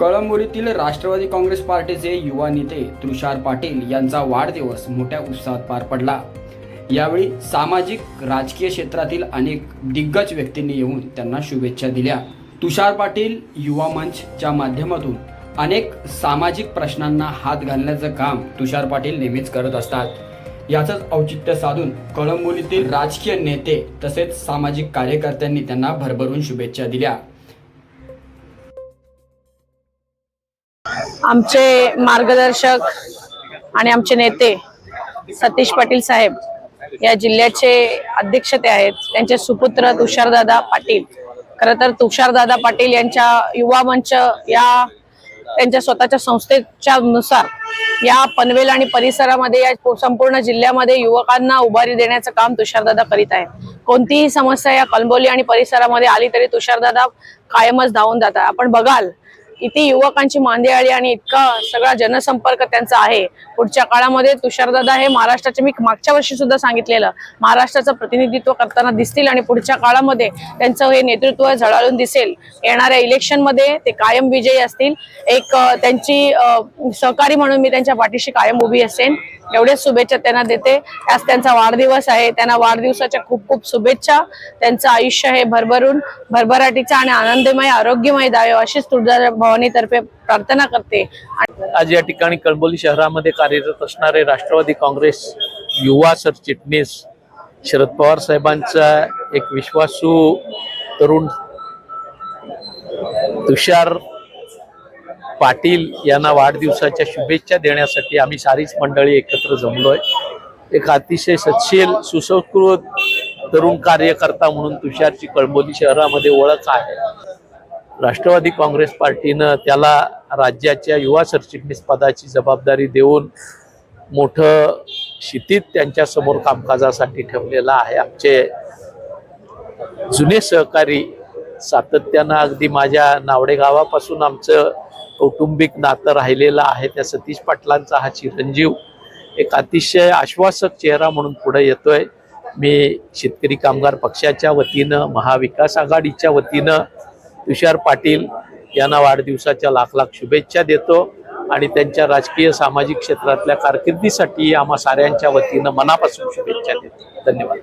कळंबोलीतील राष्ट्रवादी काँग्रेस पार्टीचे युवा नेते तुषार पाटील यांचा वाढदिवस मोठ्या उत्साहात पार पडला. यावेळी सामाजिक राजकीय क्षेत्रातील अनेक दिग्गज व्यक्तींनी येऊन त्यांना शुभेच्छा दिल्या. तुषार पाटील युवा मंचच्या माध्यमातून अनेक सामाजिक प्रश्नांना हात घालण्याचं काम तुषार पाटील नेहमीच करत असतात. याचंच औचित्य साधून कळंबोलीतील राजकीय नेते तसेच सामाजिक कार्यकर्त्यांनी त्यांना भरभरून शुभेच्छा दिल्या. आमचे मार्गदर्शक आणि आमचे नेते सतीश पाटील साहेब या जिल्ह्याचे अध्यक्ष ते आहेत. त्यांचे सुपुत्र तुषारदादा पाटील. खरं तर तुषारदादा पाटील यांच्या युवा मंच या त्यांच्या स्वतःच्या संस्थेच्या नुसार या पनवेल आणि परिसरामध्ये या संपूर्ण जिल्ह्यामध्ये युवकांना उभारी देण्याचं काम तुषारदादा करीत आहेत. कोणतीही समस्या या कलबोली आणि परिसरामध्ये आली तरी तुषारदादा कायमच धावून जातात. आपण बघाल किती युवकांची मांदियाळी आणि इतका सगळा जनसंपर्क त्यांचा आहे. पुढच्या काळामध्ये तुषारदादा हे महाराष्ट्राचे मी मागच्या वर्षी सुद्धा सांगितलेलं महाराष्ट्राचं प्रतिनिधित्व करताना दिसतील आणि पुढच्या काळामध्ये त्यांचं हे नेतृत्व झळाळून दिसेल. येणाऱ्या इलेक्शनमध्ये ते कायम विजयी असतील. एक त्यांची सहकारी म्हणून मी त्यांच्या पाठीशी कायम उभी असेन. एवढ्याच शुभेच्छा त्यांना देते. आज त्यांचा वाढदिवस आहे. त्यांना वाढदिवसाच्या खूप खूप शुभेच्छा. त्यांचं आयुष्य हे भरभरून भरभराटीचा आणि आनंदमय आरोग्यमय द्यावे अशीच तुळजा भवानीतर्फे प्रार्थना करते. आज या ठिकाणी कळंबोली शहरामध्ये कार्यरत असणारे राष्ट्रवादी काँग्रेस युवा सरचिटणीस शरद पवार साहेबांचा एक विश्वासू तरुण तुषार पाटील यांना वाढदिवसाच्या शुभेच्छा देण्यासाठी आम्ही सारीच मंडळी एकत्र जमलोय. एक अतिशय सत्शील सुसंस्कृत तरुण कार्यकर्ता म्हणून तुषारची कळंबोली शहरामध्ये ओळख आहे. राष्ट्रवादी काँग्रेस पार्टीनं त्याला राज्याच्या युवा सरचिटणीस पदाची जबाबदारी देऊन मोठं शितीत त्यांच्यासमोर कामकाजासाठी ठेवलेलं आहे. आमचे जुने सहकारी सातत्यानं अगदी माझ्या नावडे गावापासून आमचं कौटुंबिक नातं राहिलेलं आहे. त्या सतीश पाटलांचा हा चिरंजीव एक अतिशय आश्वासक चेहरा म्हणून पुढे येतोय. मी शेतकरी कामगार पक्षाच्या वतीनं महाविकास आघाडीच्या वतीनं तुषार पाटील यांना वाढदिवसाच्या लाख लाख शुभेच्छा देतो आणि त्यांच्या राजकीय सामाजिक क्षेत्रातल्या कारकिर्दीसाठी आम्हा साऱ्यांच्या वतीनं मनापासून शुभेच्छा देतो. धन्यवाद.